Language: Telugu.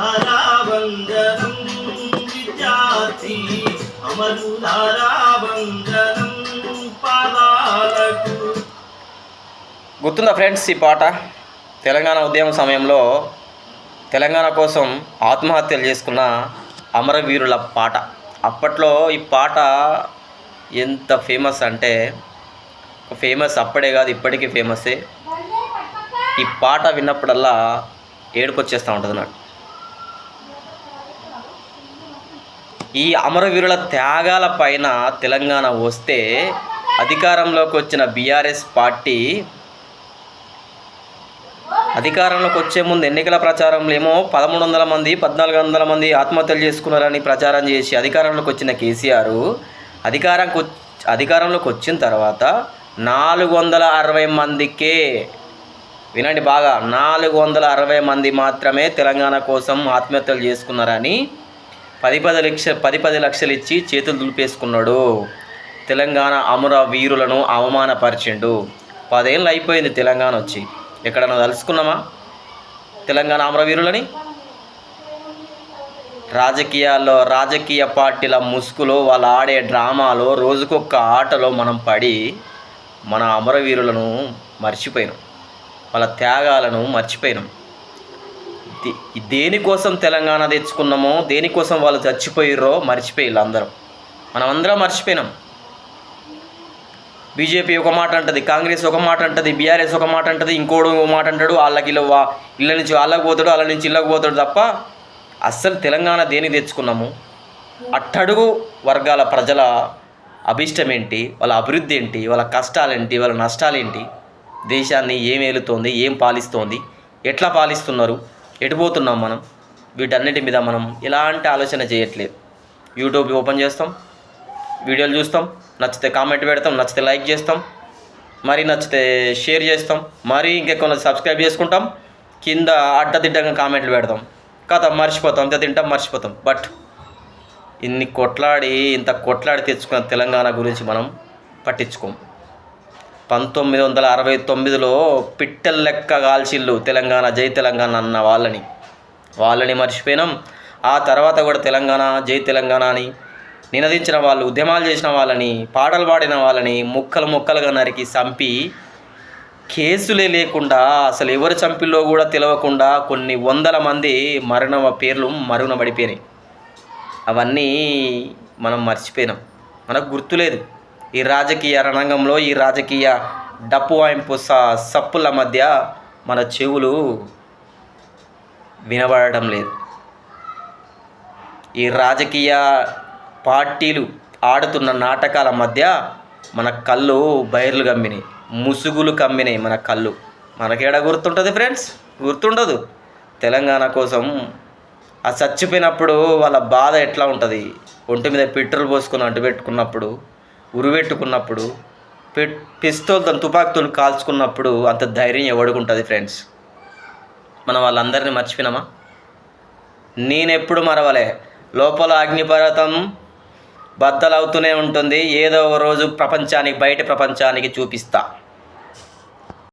ధారావందనం విద్యార్థి అమరు ధారావందనం పాదాలకు. గుర్తుందా ఫ్రెండ్స్ ఈ పాట? తెలంగాణ ఉద్యమ సమయంలో తెలంగాణ కోసం ఆత్మహత్యలు చేసుకున్న అమరవీరుల పాట. అప్పట్లో ఈ పాట ఎంత ఫేమస్ అంటే ఫేమస్ అప్పుడే కాదు ఇప్పటికీ ఫేమసే. ఈ పాట విన్నప్పుడల్లా ఏడుపు వచ్చేస్తూ ఉంటుంది నాకు. ఈ అమరవీరుల త్యాగాల పైన తెలంగాణ వస్తే అధికారంలోకి వచ్చిన బీఆర్ఎస్ పార్టీ అధికారంలోకి వచ్చే ముందు ఎన్నికల ప్రచారంలో ఏమో పదమూడు వందల మంది పద్నాలుగు వందల మంది ఆత్మహత్యలు చేసుకున్నారని ప్రచారం చేసి అధికారంలోకి వచ్చిన కేసీఆర్ అధికారంకి అధికారంలోకి వచ్చిన తర్వాత నాలుగు వందల అరవై మందికే వినండి బాగా నాలుగు వందల అరవై మంది మాత్రమే తెలంగాణ కోసం ఆత్మహత్యలు చేసుకున్నారని పది పది లక్ష పది పది లక్షలు ఇచ్చి చేతులు దులిపేసుకున్నాడు. తెలంగాణ అమర వీరులను అవమానపరిచిండు. పదేళ్ళు అయిపోయింది తెలంగాణ వచ్చి. ఎక్కడన్నా తలుసుకున్నామా తెలంగాణ అమరవీరులని రాజకీయాల్లో రాజకీయ పార్టీల ముసుగులో వాళ్ళు ఆడే డ్రామాలో రోజుకొక్క ఆటలో మనం పడి మన అమరవీరులను మర్చిపోయినాం. వాళ్ళ త్యాగాలను మర్చిపోయినాం. దేనికోసం తెలంగాణ తెచ్చుకున్నామో దేనికోసం వాళ్ళు చచ్చిపోయిర్రో మర్చిపోయిల్లు అందరం. మనం అందరం మర్చిపోయినాం. బీజేపీ ఒక మాట అంటది కాంగ్రెస్ ఒక మాట అంటది బీఆర్ఎస్ ఒక మాట అంటది ఇంకోడు ఒక మాట అంటాడు వాళ్ళకి ఇల్లు వా ఇళ్ళ నుంచి వాళ్ళకి పోతాడు వాళ్ళ నుంచి ఇళ్ళకి పోతాడు తప్ప అస్సలు తెలంగాణ దేని తెచ్చుకున్నాము? అట్టడుగు వర్గాల ప్రజల అభిష్టం ఏంటి వాళ్ళ అభివృద్ధి ఏంటి? వాళ్ళ కష్టాలేంటి? వాళ్ళ నష్టాలేంటి? దేశాన్ని ఏం ఏలుతోంది? ఏం పాలిస్తోంది? ఎట్లా పాలిస్తున్నారు? ఎటుపోతున్నాం మనం? వీటన్నిటి మీద మనం ఎలాంటి ఆలోచన చేయట్లేదు. యూట్యూబ్ ఓపెన్ చేస్తాం వీడియోలు చూస్తాం నచ్చితే కామెంట్ పెడతాం నచ్చితే లైక్ చేస్తాం మరి నచ్చితే షేర్ చేస్తాం మరి ఇంకెక్కువ సబ్స్క్రైబ్ చేసుకుంటాం కింద అడ్డదిడ్డంగా కామెంట్లు పెడతాం. కథ మర్చిపోతాం అంత తింటాం మర్చిపోతాం. బట్ ఇన్ని కొట్లాడి ఇంత కొట్లాడి తెచ్చుకున్న తెలంగాణ గురించి మనం పట్టించుకోం. పంతొమ్మిది వందల అరవై తొమ్మిదిలో పిట్టల లెక్క కాల్చిల్లు తెలంగాణ జై తెలంగాణ అన్న వాళ్ళని. వాళ్ళని మర్చిపోయినాం. ఆ తర్వాత కూడా తెలంగాణ జై తెలంగాణ అని నినదించిన వాళ్ళు ఉద్యమాలు చేసిన వాళ్ళని పాటలు పాడిన వాళ్ళని ముక్కలు ముక్కలుగా నరికి చంపి కేసులే లేకుండా అసలు ఎవరు చంపిల్లో కూడా తెలవకుండా కొన్ని వందల మంది మరణ పేర్లు మరుగున పడిపోయినాయి అవన్నీ మనం మర్చిపోయినాం. మనకు గుర్తులేదు. ఈ రాజకీయ రణంగంలో ఈ రాజకీయ డప్పు వాయింపు స సప్పుల మధ్య మన చెవులు వినబడటం లేదు. ఈ రాజకీయ పార్టీలు ఆడుతున్న నాటకాల మధ్య మన కళ్ళు బైర్లు కమ్మినాయి ముసుగులు కమ్మినాయి మన కళ్ళు. మనకేడ గుర్తుంటుంది ఫ్రెండ్స్? గుర్తుండదు. తెలంగాణ కోసం ఆ చచ్చిపోయినప్పుడు వాళ్ళ బాధ ఎట్లా ఉంటుంది? ఒంటి మీద పెట్రోల్ పోసుకొని అంటు పెట్టుకున్నప్పుడు ఉరిపెట్టుకున్నప్పుడు పె పిస్తోల్తో తుపాకుతో కాల్చుకున్నప్పుడు అంత ధైర్యం ఎవడుకుంటుంది ఫ్రెండ్స్? మనం వాళ్ళందరినీ మర్చిపోయినామా? నేనెప్పుడు మరవలే. లోపల అగ్నిపర్వతం బద్దలవుతూనే ఉంటుంది. ఏదో ఒక రోజు ప్రపంచానికి బయట ప్రపంచానికి చూపిస్తా.